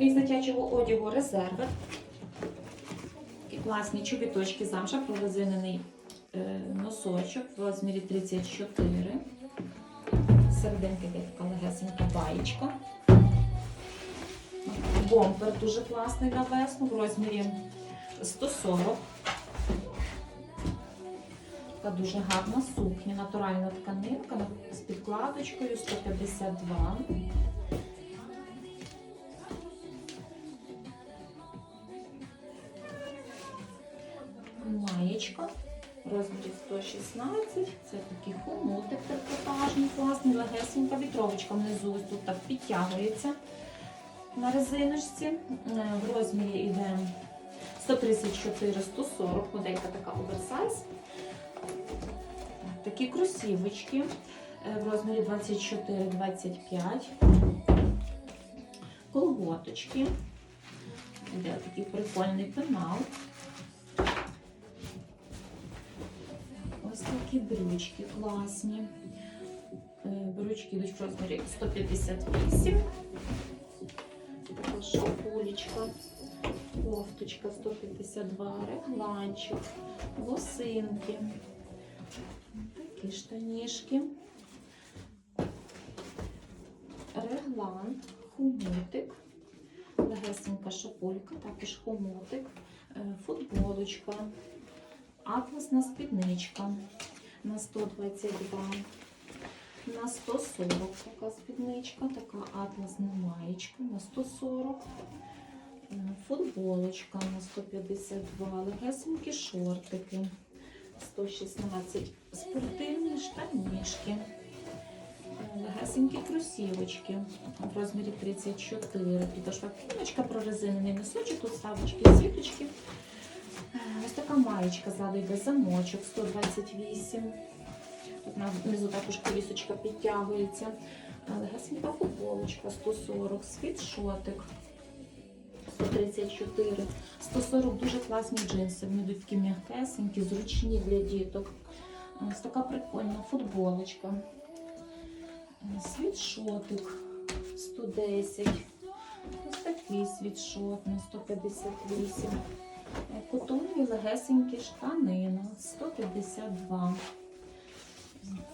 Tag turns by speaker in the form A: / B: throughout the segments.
A: З дитячого одягу резерви. Такі класні чобіточки замша, прорезинений е, носочок в розмірі 34. Серединки така легесенька баєчка. Бомбер дуже класний на весну в розмірі 140. Така дуже гарна сукня, натуральна тканинка з підкладочкою 152. В розмірі 116. Це такий хомутик трикотажний, класний, легесенька вітровочка внизу ось тут так підтягується на резиночці. Е, В розмірі йде 134-140, моделька така оверсайз. Такі кросівочки е, в розмірі 24-25. Колготочки. Іде такий прикольний пенал. Такі брючки класні. Е, Брючки йдуть в розмірі 158. Така шапулечка, кофточка 152, регланчик, лосинки. Такі штанішки. Реглан, хомутик, легесенька шапулька, також хомутик, е, футболочка, атласна спідничка на 122, на 140 така спідничка, така атласна маєчка на 140. е, Футболочка на 152, легесенькі шортики. 116 спортивні штанішки, е, легесенькі кросівочки в розмірі 34. Підошва кіночка прорезинений носочок, тут ставочки, сіточки. Ось така маєчка ззаду йде замочок 128. Тут внизу також колісочка підтягується. Легесенька футболочка 140, світшотик 134. 140 дуже класні джинси. Вони йдуть такі м'якесенькі, зручні для діток. Ось така прикольна футболочка. Світшотик 110. Ось такий світшот на 158. Котонові легесенькі штанини 152.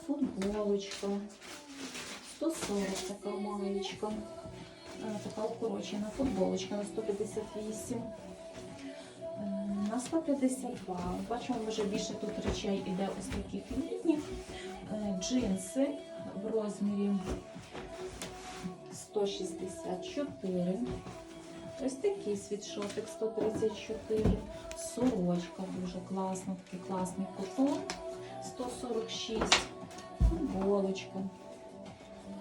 A: Футболочка 140 така маєчка. Е, така укорочена футболочка на 158. Е, На 152. Бачимо, вже більше тут речей іде ось таких літніх. Е, Джинси в розмірі 164. Ось такий світшотик 134. Сорочка дуже класна, такий класний котон 146. Футболочка.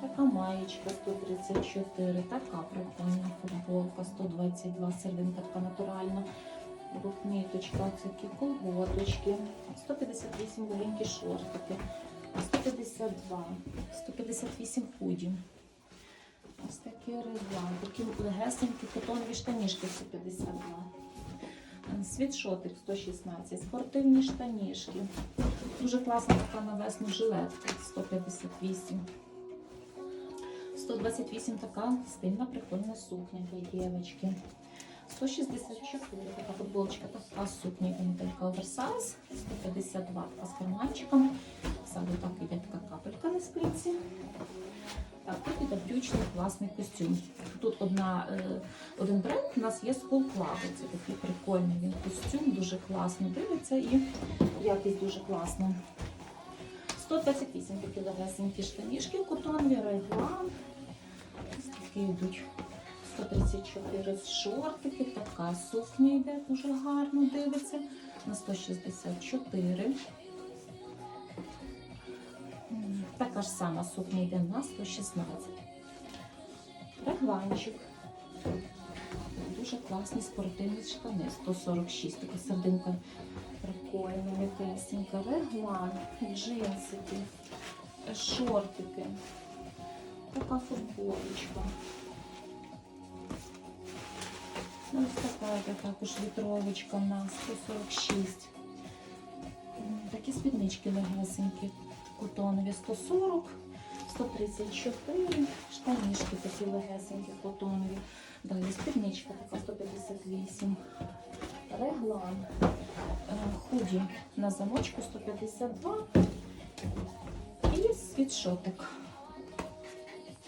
A: Така маєчка 134, така прикольна футболка 122, серединка така натуральна. Рукниточка, такі колготочки, 158 маленькі шортики, 152, 158 худі. Ось такі регла, такі легесенькі котонові штанішки 152. Е, Світшотик 116, спортивні штанішки. Дуже класна така на весну жилетка 158. 128 така стильна, прикольна сукня для дівчинки. 164 така футболочка, така сукня, моделька оверсайз. 152 така з карманчиками. Саме так іде така капелька на спинці. Так, тут іде брючний класний костюм. Тут одна, е, один бренд у нас є School Це такий прикольний він костюм, дуже класно дивиться і якість дуже класна. 128 такі легесенькі штанішки, котонові, реглан. Ось йдуть 134 шортики, така сукня йде дуже гарно дивиться. На 164. Така ж сама сукня йде на 116. Регланчик. Дуже класні спортивні штани. 146. Така сердинка прикольна, м'якесенька. Реглан, джинсики, шортики. Така футболочка. Ну, Ось така йде також вітровочка на 146. Такі спіднички легесенькі, котонові 140, 134, штанішки такі легесенькі, котонові Далі спідничка така 158. Реглан. Е, Худі на замочку 152. І світшотик